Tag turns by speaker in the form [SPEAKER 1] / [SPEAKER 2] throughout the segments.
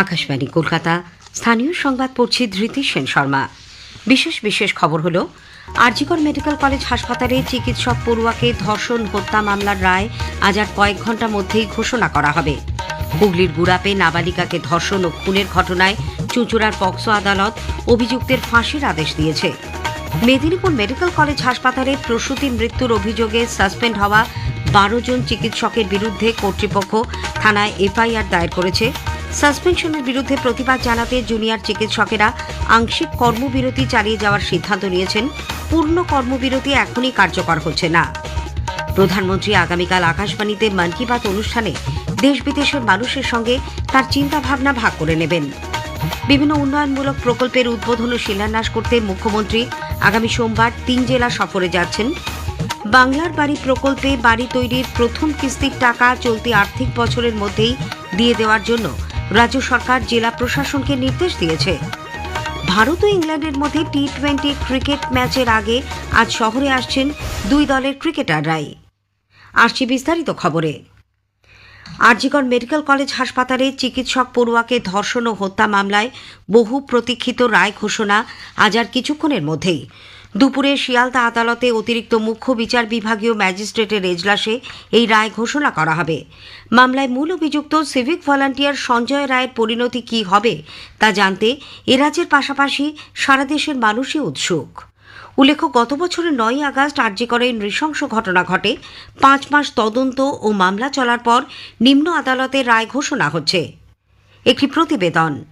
[SPEAKER 1] আকাশবাণী কলকাতা। স্থানীয় সংবাদ পড়ছি ধৃতি সেন শর্মা। বিশেষ বিশেষ খবর হল, আরজিকর মেডিকেল কলেজ হাসপাতালে চিকিৎসক পড়ুয়াকে ধর্ষণ হত্যা মামলার রায় আজ আর কয়েক ঘণ্টার মধ্যেই ঘোষণা করা হবে। হুগলির গুড়াপে নাবালিকাকে ধর্ষণ ও খুনের ঘটনায় চুঁচুড়ার পক্সো আদালত অভিযুক্তের ফাঁসির আদেশ দিয়েছে। মেদিনীপুর মেডিকেল কলেজ হাসপাতালে প্রসূতি মৃত্যুর অভিযোগে সাসপেন্ড হওয়া বারো জন চিকিৎসকের বিরুদ্ধে কর্তৃপক্ষ থানায় এফআইআর দায়ের করেছে। সাসপেনশনের বিরুদ্ধে প্রতিবাদ জানাতে জুনিয়র চিকিৎসকেরা আংশিক কর্মবিরতি চালিয়ে যাওয়ার সিদ্ধান্ত নিয়েছেন। পূর্ণ কর্মবিরতি এখনই কার্যকর হচ্ছে না। প্রধানমন্ত্রী আগামীকাল আকাশবাণীতে মন কি বাত অনুষ্ঠানে দেশ বিদেশের মানুষের সঙ্গে তার চিন্তা ভাবনা ভাগ করে নেবেন। বিভিন্ন উন্নয়নমূলক প্রকল্পের উদ্বোধন ও শিলান্যাস করতে মুখ্যমন্ত্রী আগামী সোমবার তিন জেলা সফরে যাচ্ছেন। বাংলার বাড়ি প্রকল্পে বাড়ি তৈরির প্রথম কিস্তির টাকা চলতি আর্থিক বছরের মধ্যেই দিয়ে দেওয়ার জন্য রাজ্য সরকার জেলা প্রশাসনকে নির্দেশ দিয়েছে। ভারত ও ইংল্যান্ডের মধ্যে টি টোয়েন্টি ক্রিকেট ম্যাচের আগে আজ শহরে আসছেন দুই দলের ক্রিকেটাররাই। আসছি বিস্তারিত খবরে। আরজিকর মেডিকেল কলেজ হাসপাতালে চিকিৎসক পড়ুয়াকে ধর্ষণ ও হত্যা মামলায় বহু প্রতীক্ষিত রায় ঘোষণা আজ আর কিছুক্ষণের মধ্যেই। দুপুরে শিয়ালদা আদালতে অতিরিক্ত মুখ্য বিচার বিভাগীয় ম্যাজিস্ট্রেটের এজলাসে এই রায় ঘোষণা করা হবে। মামলায় মূল অভিযুক্ত সিভিক ভলান্টিয়ার সঞ্জয় রায়ের পরিণতি কি হবে তা জানতে এ রাজ্যের পাশাপাশি সারা দেশের মানুষই উৎসুক। উল্লেখ্য, গত বছরের নয় আগস্ট আর্যিকরে নৃশংস ঘটনা ঘটে। পাঁচ মাস তদন্ত ও মামলা চলার পর নিম্ন আদালতে রায় ঘোষণা হচ্ছে। একটি প্রতিবেদন।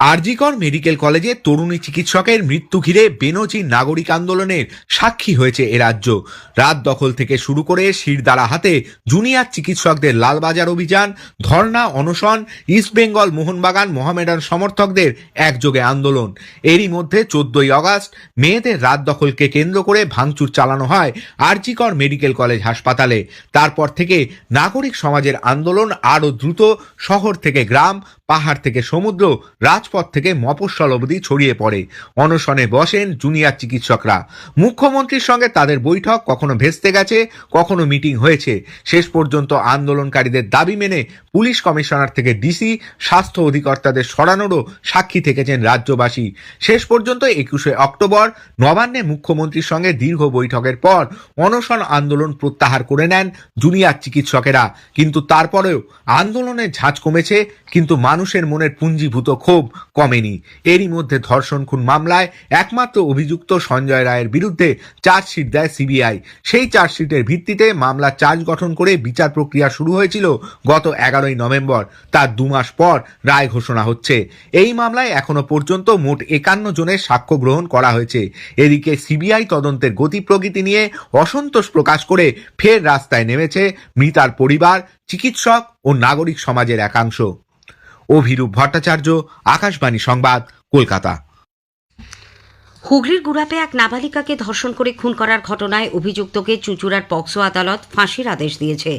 [SPEAKER 2] আরজিকর মেডিকেল কলেজে তরুণী চিকিৎসকের মৃত্যু ঘিরে বেনজির নাগরিক আন্দোলনের সাক্ষী হয়েছে এ রাজ্য। রাত দখল থেকে শুরু করে শিরদাঁড়া হাতে জুনিয়র চিকিৎসকদের লালবাজার অভিযান ধর্না অনশন ইস্টবেঙ্গল মোহনবাগান মোহামেডান সমর্থকদের একযোগে আন্দোলন। এরই মধ্যে চোদ্দই আগস্ট মেয়েদের রাত দখলকে কেন্দ্র করে ভাঙচুর চালানো হয় আরজিকর মেডিকেল কলেজ হাসপাতালে। তারপর থেকে নাগরিক সমাজের আন্দোলন আরও দ্রুত শহর থেকে গ্রাম পাহাড় থেকে সমুদ্র, রাজপথ থেকে মফস্বল অবধি ছড়িয়ে পড়ে। অনশনে বসেন জুনিয়র চিকিৎসকরা। মুখ্যমন্ত্রীর সঙ্গে তাদের বৈঠক কখনো ভেস্তে গেছে, কখনো মিটিং হয়েছে। শেষ পর্যন্ত আন্দোলনকারীদের দাবি মেনে পুলিশ কমিশনার থেকে ডিসি, স্বাস্থ্য অধিকর্তাদের সরানোরও সাক্ষী থেকেছেন রাজ্যবাসী। শেষ পর্যন্ত একুশে অক্টোবর নবান্নে মুখ্যমন্ত্রীর সঙ্গে দীর্ঘ বৈঠকের পর অনশন আন্দোলন প্রত্যাহার করে নেন জুনিয়র চিকিৎসকেরা। কিন্তু তারপরেও আন্দোলনের ঝাঁজ কমেছে, কিন্তু মানুষের মনের পুঞ্জীভূত ক্ষোভ কমেনি। এরই মধ্যে ধর্ষণ খুন মামলায় একমাত্র অভিযুক্ত সঞ্জয় রায়ের বিরুদ্ধে চার্জশিট দেয় সিবিআই। সেই চার্জশিটের ভিত্তিতে মামলা চার্জ গঠন করে বিচার প্রক্রিয়া শুরু হয়েছিল গত এগারোই নভেম্বর, তার দু মাস পর রায় ঘোষণা হচ্ছে। এই মামলায় এখনও পর্যন্ত মোট একান্ন জনের সাক্ষ্য গ্রহণ করা হয়েছে। এদিকে সিবিআই তদন্তের গতি প্রকৃতি নিয়ে অসন্তোষ প্রকাশ করে ফের রাস্তায় নেমেছে মৃতার পরিবার, চিকিৎসক ও নাগরিক সমাজের একাংশ। অভিরূপ ভট্টাচার্য, আকাশবাণী সংবাদ, কলকাতা।
[SPEAKER 1] হুগলির গুড়াপে এক নাবালিকাকে ধর্ষণ করে খুন করার ঘটনায় অভিযুক্তকে চুচুড়ার পক্সো আদালত ফাঁসির আদেশ দিয়েছে।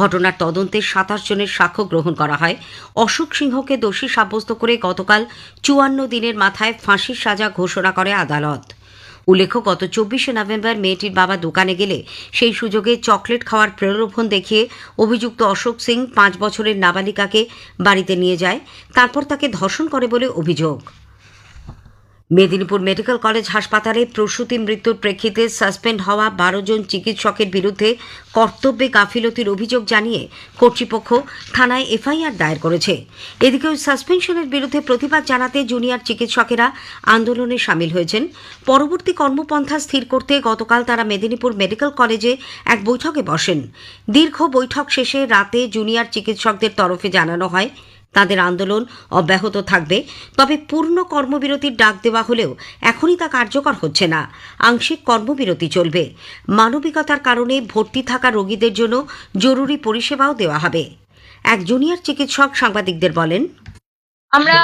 [SPEAKER 1] ঘটনার তদন্তে সাতাশ জনের সাক্ষ্য গ্রহণ করা হয়। অশোক সিংহকে দোষী সাব্যস্ত করে গতকাল চুয়ান্ন দিনের মাথায় ফাঁসির সাজা ঘোষণা করে আদালত। উল্লেখ্য, গত চব্বিশে নভেম্বর মেয়েটির বাবা দোকানে গেলে সেই সুযোগে চকলেট খাওয়ার প্রলোভন দেখিয়ে অভিযুক্ত অশোক সিং পাঁচ বছরের নাবালিকাকে বাড়িতে নিয়ে যায়, তারপর তাকে ধর্ষণ করে বলে অভিযোগ। মেদিনীপুর মেডিকেল কলেজ হাসপাতালে প্রসূতি মৃত্যুর প্রেক্ষিতে সাসপেন্ড হওয়া বারো জন চিকিৎসকের বিরুদ্ধে কর্তব্যে গাফিলতির অভিযোগ জানিয়ে কর্তৃপক্ষ থানায় এফআইআর দায়ের করেছে। এদিকে ওই সাসপেনশনের বিরুদ্ধে প্রতিবাদ জানাতে জুনিয়র চিকিৎসকেরা আন্দোলনে সামিল হয়েছেন। পরবর্তী কর্মপন্থা স্থির করতে গতকাল তারা মেদিনীপুর মেডিকেল কলেজে এক বৈঠকে বসেন। দীর্ঘ বৈঠক শেষে রাতে জুনিয়র চিকিৎসকদের তরফে জানানো হয় তাদের আন্দোলন অব্যাহত থাকবে, তবে পূর্ণ কর্মবিরতির ডাক দেওয়া হলেও এখনই তা কার্যকর হচ্ছে না। আংশিক কর্মবিরতি চলবে। মানবিকতার কারণে ভর্তি থাকা রোগীদের জন্য জরুরি পরিষেবাও দেওয়া হবে। এক জুনিয়র চিকিৎসক সাংবাদিকদের বলেন
[SPEAKER 3] আমরা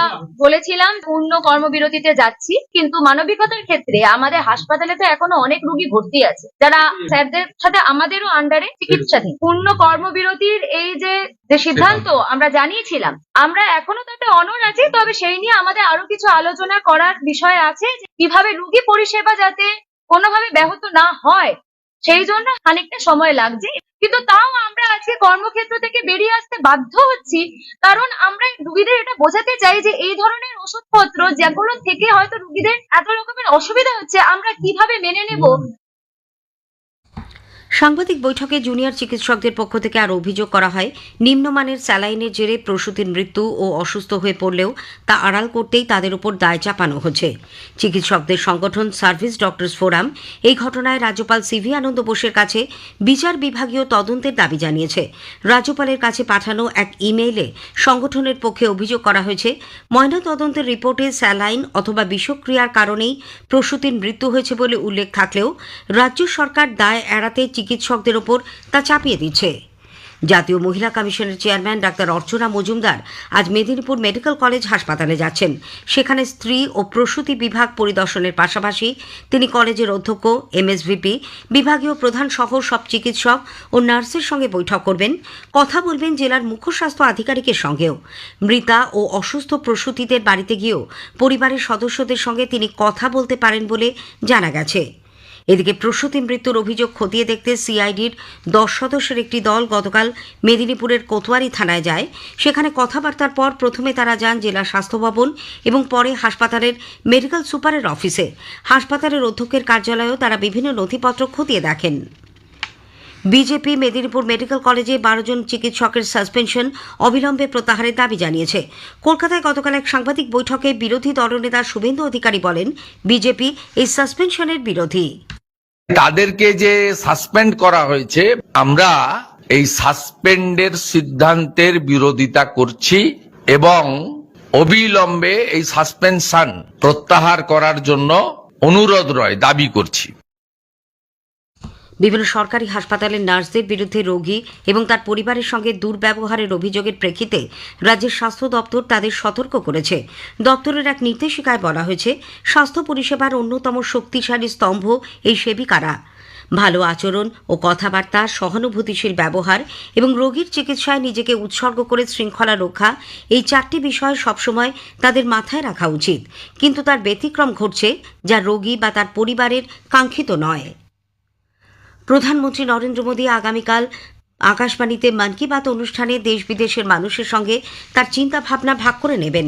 [SPEAKER 3] বলেছিলাম পূর্ণ কর্মবিরতিতে যাচ্ছি কিন্তু মানবিকতার ক্ষেত্রে আমাদের হাসপাতালে তো এখনও অনেক রুগী ভর্তি আছে। যারা স্যারদের সাথে আমাদেরও আন্ডারে চিকিৎসাধীন। পূর্ণ কর্মবিরতির এই যে যে সিদ্ধান্ত আমরা জানিয়েছিলাম আমরা এখনও তাতে অনর আছি তবে সেই নিয়ে আমাদের আরও কিছু আলোচনা করার বিষয় আছে কীভাবে রুগী পরিষেবা যাতে কোনোভাবে ব্যাহত না হয়। সেই জন্য খানিকটা সময় লাগছে। কিন্তু তাও আমরা আজকে কর্মক্ষেত্র থেকে বেরিয়ে আসতে বাধ্য হচ্ছি, কারণ আমরা রুগীদের এটা বোঝাতে চাই যে এই ধরনের ওষুধপত্র যেগুলো থেকে হয়তো রুগীদের এত রকমের অসুবিধা হচ্ছে, আমরা কীভাবে মেনে নেব?
[SPEAKER 1] সাংবাদিক বৈঠকে জুনিয়র চিকিৎসকদের পক্ষ থেকে আর অভিযোগ করা হয়, নিম্নমানের স্যালাইনের জেরে প্রসূতির মৃত্যু ও অসুস্থ হয়ে পড়লেও তা আড়াল করতেই তাদের উপর দায় চাপানো হচ্ছে। চিকিৎসকদের সংগঠন সার্ভিস ডক্টরস ফোরাম এই ঘটনায় রাজ্যপাল সিভি আনন্দ বোসের কাছে বিচার বিভাগীয় তদন্তের দাবি জানিয়েছে। রাজ্যপালের কাছে পাঠানো এক ইমেইলে সংগঠনের পক্ষে অভিযোগ করা হয়েছে ময়নাতদন্তের রিপোর্টে স্যালাইন অথবা বিষক্রিয়ার কারণেই প্রসূতির মৃত্যু হয়েছে বলে উল্লেখ থাকলেও রাজ্য সরকার দায় এড়াতে চিকিৎসকদের ওপর তা চাপিয়ে দিচ্ছে। জাতীয় মহিলা কমিশনের চেয়ারম্যান ডাক্তার অর্চনা মজুমদার আজ মেদিনীপুর মেডিকেল কলেজ হাসপাতালে যাচ্ছেন। সেখানে স্ত্রী ও প্রসূতি বিভাগ পরিদর্শনের পাশাপাশি তিনি কলেজের অধ্যক্ষ, এমএসভিপি, বিভাগীয় প্রধান সহ সব চিকিৎসক ও নার্সের সঙ্গে বৈঠক করবেন। কথা বলবেন জেলার মুখ্য স্বাস্থ্য আধিকারিকের সঙ্গেও। মৃতা ও অসুস্থ প্রসূতিদের বাড়িতে গিয়েও পরিবারের সদস্যদের সঙ্গে তিনি কথা বলতে পারেন বলে জানা গেছে। এদিকে প্রসূতি মৃত্যুর অভিযোগ খতিয়ে দেখতে সিআইডির দশ সদস্যের একটি দল গতকাল মেদিনীপুরের কোতোয়ারি থানায় যায়। সেখানে কথাবার্তার পর প্রথমে তারা যান জেলা স্বাস্থ্য ভবন এবং পরে হাসপাতালের মেডিকেল সুপারের অফিসে। হাসপাতালের অধ্যক্ষের কার্যালয়েও তারা বিভিন্ন নথিপত্র খতিয়ে দেখেন। বিজেপি মেদিনীপুর মেডিকেল কলেজে বারো জন চিকিৎসকের সাসপেনশন অবিলম্বে প্রত্যাহারের দাবি জানিয়েছে। কলকাতায় গতকাল এক সাংবাদিক বৈঠকে বিরোধী দলনেতা শুভেন্দু অধিকারী বলেন, বিজেপি এই সাসপেনশনের বিরোধী।
[SPEAKER 4] তাদেরকে যে সাসপেন্ড করা হয়েছে, আমরা এই সাসপেন্ডের সিদ্ধান্তের বিরোধিতা করছি এবং অবিলম্বে এই সাসপেনশন প্রত্যাহার করার জন্য অনুরোধ রয়, দাবি করছি।
[SPEAKER 1] বিভিন্ন সরকারি হাসপাতালের নার্সদের বিরুদ্ধে রোগী এবং তার পরিবারের সঙ্গে দুর্ব্যবহারের অভিযোগের প্রেক্ষিতে রাজ্যের স্বাস্থ্য দপ্তর তাদের সতর্ক করেছে। দপ্তরের এক নির্দেশিকায় বলা হয়েছে, স্বাস্থ্য পরিষেবার অন্যতম শক্তিশালী স্তম্ভ এই সেবিকারা। ভালো আচরণ ও কথাবার্তা, সহানুভূতিশীল ব্যবহার এবং রোগীর চিকিৎসায় নিজেকে উৎসর্গ করে শৃঙ্খলা রক্ষা, এই চারটি বিষয় সবসময় তাদের মাথায় রাখা উচিত। কিন্তু তার ব্যতিক্রম ঘটছে যা রোগী বা তার পরিবারের কাঙ্ক্ষিত নয়। প্রধানমন্ত্রী নরেন্দ্র মোদী আগামীকাল আকাশবাণীতে মন কি বাত অনুষ্ঠানে দেশ বিদেশের মানুষের সঙ্গে তার চিন্তা ভাবনা ভাগ করে নেবেন।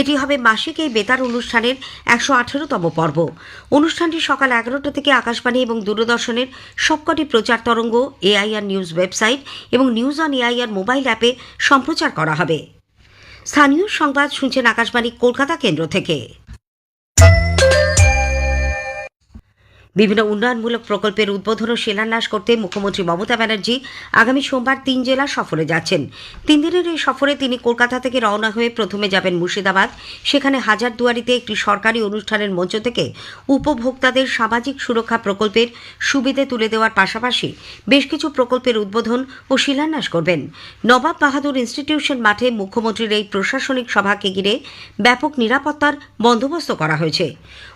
[SPEAKER 1] এটি হবে মাসিক এই বেতার অনুষ্ঠানের একশো আঠেরোতম পর্ব। অনুষ্ঠানটি সকাল এগারোটা থেকে আকাশবাণী এবং দূরদর্শনের সবকটি প্রচার তরঙ্গ, এআইআর নিউজ ওয়েবসাইট এবং নিউজ অন এআইআর মোবাইল অ্যাপে সম্প্রচার করা হবে। স্থানীয় সংবাদ শুনছেন আকাশবাণী কলকাতা কেন্দ্র থেকে। বিভিন্ন উন্নয়নমূলক প্রকল্পের উদ্বোধন ও শিলান্যাস করতে মুখ্যমন্ত্রী মমতা ব্যানার্জি আগামী সোমবার তিন জেলা সফরে যাচ্ছেন। তিন দিনের এই সফরে তিনি কলকাতা থেকে রওনা হয়ে প্রথমে যাবেন মুর্শিদাবাদ। সেখানে হাজারদুয়ারিতে একটি সরকারি অনুষ্ঠানের মঞ্চ থেকে উপভোক্তাদের সামাজিক সুরক্ষা প্রকল্পের সুবিধে তুলে দেওয়ার পাশাপাশি বেশ কিছু প্রকল্পের উদ্বোধন ও শিলান্যাস করবেন। নবাব বাহাদুর ইনস্টিটিউশন মাঠে মুখ্যমন্ত্রীর এই প্রশাসনিক সভাকে ঘিরে ব্যাপক নিরাপত্তার বন্দোবস্ত করা হয়েছে।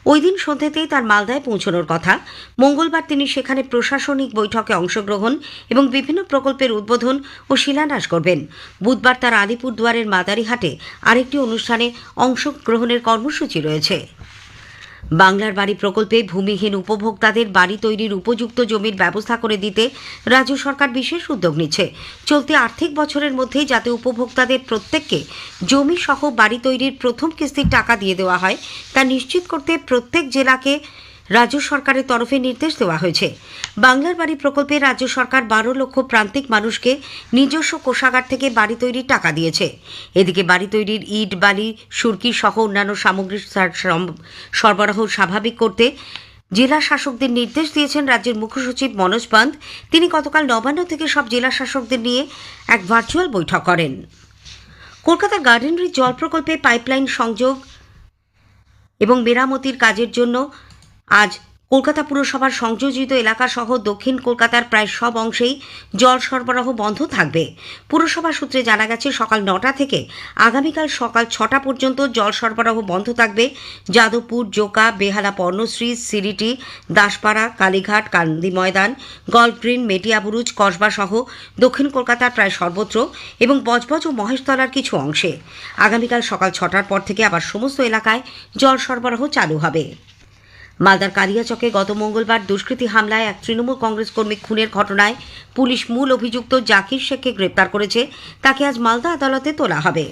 [SPEAKER 1] ওই দিন সন্ধ্যেতেই তার মালদায় পৌঁছানোর কথা। মঙ্গলবার তিনি সেখানে প্রশাসনিক বৈঠকে অংশগ্রহণ এবং বিভিন্ন প্রকল্পের উদ্বোধন ও শিলান্যাস করবেন। বুধবার তার আলিপুরদুয়ারের মাদারিহাটে আরেকটি অনুষ্ঠানে অংশগ্রহণের কর্মসূচি রয়েছে। বাংলার বাড়ি প্রকল্পে ভূমিহীন উপভোক্তাদের বাড়ি তৈরির উপযুক্ত জমির ব্যবস্থা করে দিতে রাজ্য সরকার বিশেষ উদ্যোগ নিচ্ছে। চলতি আর্থিক বছরের মধ্যেই যাতে উপভোক্তাদের প্রত্যেককে জমি সহ বাড়ি তৈরির প্রথম কিস্তির টাকা দিয়ে দেওয়া হয়, তা নিশ্চিত করতে প্রত্যেক জেলাকে রাজ্য সরকারের তরফে নির্দেশ দেওয়া হয়েছে। বাংলার বাড়ি প্রকল্পে রাজ্য সরকার বারো লক্ষ প্রান্তিক মানুষকে নিজস্ব কোষাগার থেকে বাড়ি তৈরির টাকা দিয়েছে। এদিকে বাড়ি তৈরির ইট, বালি, সুরকি সহ অন্যান্য সামগ্রী সরবরাহ স্বাভাবিক করতে জেলা শাসকদের নির্দেশ দিয়েছেন রাজ্যের মুখ্য সচিব মনোজ পান্ত। তিনি গতকাল নবান্ন থেকে সব জেলা শাসকদের নিয়ে এক ভার্চুয়াল বৈঠক করেন। কলকাতার গার্ডেন রিচ জল প্রকল্পে পাইপলাইন সংযোগ এবং মেরামতির কাজের জন্য আজ কলকাতা পুরসভার সংযোজিত এলাকা সহ দক্ষিণ কলকাতার প্রায় সব অংশেই জল সরবরাহ বন্ধ থাকবে। পুরসভা সূত্রে জানা গেছে, সকাল নটা থেকে আগামীকাল সকাল ছটা পর্যন্ত জল সরবরাহ বন্ধ থাকবে। যাদবপুর, জোকা, বেহালা পর্ণশ্রী, সিরিটি, দাসপাড়া, কালীঘাট, কান্দি ময়দান গল্ফ গ্রিন মেটিয়াবুরুজ কসবা সহ দক্ষিণ কলকাতার প্রায় সর্বত্র এবং বজবজ ও মহেশতলার কিছু অংশে। আগামীকাল সকাল ছটার পর থেকে আবার সমস্ত এলাকায় জল সরবরাহ চালু হবে। মালদার কালিয়াচকে গত মঙ্গলবার দুষ্কৃতী হামলায় এক তৃণমূল কংগ্রেস কর্মী খুনের ঘটনায় পুলিশ মূল অভিযুক্ত জাকির শেখকে গ্রেপ্তার করেছে। তাকে আজ মালদা আদালতে তোলা হবে।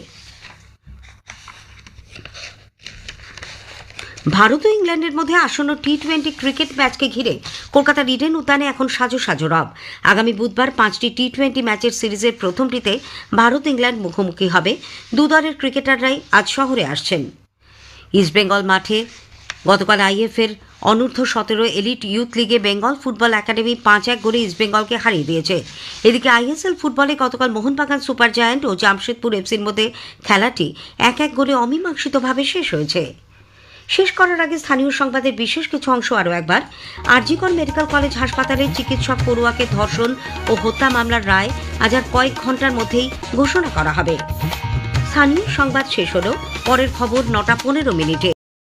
[SPEAKER 1] ভারত ও ইংল্যান্ডের মধ্যে আসন্ন টি টোয়েন্টি ক্রিকেট ম্যাচকে ঘিরে কলকাতার ইডেন উদ্যানে এখন সাজো সাজো রব। আগামী বুধবার পাঁচটি টি টোয়েন্টি ম্যাচের সিরিজের প্রথমটিতে ভারত ইংল্যান্ড মুখোমুখি হবে। দু দলের ক্রিকেটাররাই আজ শহরে আসছেন। ইস্টবেঙ্গল মাঠে গতকাল আইএফের অনূর্ধ্ব সতেরো এলিট ইউথ লিগে বেঙ্গল ফুটবল একাডেমি পাঁচ এক গোলে ইস্টবেঙ্গলকে হারিয়ে দিয়েছে। এদিকে আইএসএল ফুটবলে গতকাল মোহনবাগান সুপার জায়ান্ট ও জামশেদপুর এফসির মধ্যে খেলাটি এক এক গোলে অমীমাংসিতভাবে শেষ হয়েছে। শেষ করার আগে স্থানীয় সংবাদের বিশেষ কিছু অংশ আরও একবার। আরজিকর মেডিকেল কলেজ হাসপাতালের চিকিৎসক পড়ুয়াকে ধর্ষণ ও হত্যা মামলার রায় আজ আর কয়েক ঘণ্টার মধ্যেই ঘোষণা করা হবে। স্থানীয় সংবাদ শেষ হল। পরের খবর নটা পনেরো মিনিটে।